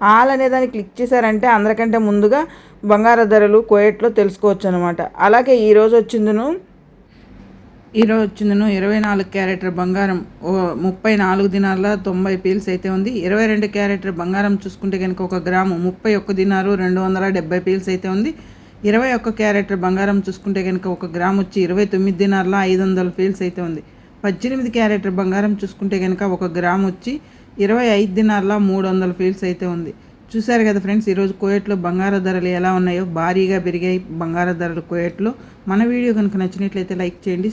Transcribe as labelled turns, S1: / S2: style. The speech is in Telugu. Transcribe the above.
S1: ఆల్ అనే దాన్ని క్లిక్ చేశారంటే అందరికంటే ముందుగా బంగారు ధరలు కోయట్లో తెలుసుకోవచ్చు అనమాట అలాగే ఈరోజు వచ్చిందను ఈరోజు వచ్చిందను ఇరవై నాలుగు క్యారెటర్ బంగారం ఓ ముప్పై నాలుగు దినాల తొంభై పీల్స్ అయితే ఉంది. ఇరవై రెండు క్యారెటర్ బంగారం చూసుకుంటే కనుక ఒక గ్రాము ముప్పై ఒక్క దినారు రెండు వందల డెబ్బై పీల్స్ అయితే ఉంది. ఇరవై ఒక్క క్యారెటర్ బంగారం చూసుకుంటే కనుక ఒక గ్రామ్ వచ్చి ఇరవై తొమ్మిది దినార్ల ఐదు వందల ఫీల్స్ అయితే ఉంది. పద్దెనిమిది క్యారెటర్ బంగారం చూసుకుంటే కనుక ఒక గ్రామ్ వచ్చి ఇరవై ఐదు దినాల్లో మూడు వందల ఫీల్స్ అయితే ఉంది. చూశారు కదా ఫ్రెండ్స్ ఈరోజు కోయట్లో బంగారు ధరలు ఎలా ఉన్నాయో? భారీగా పెరిగాయి బంగారు ధరలు కోయట్లో. మన వీడియో కనుక నచ్చినట్లయితే లైక్ చేయండి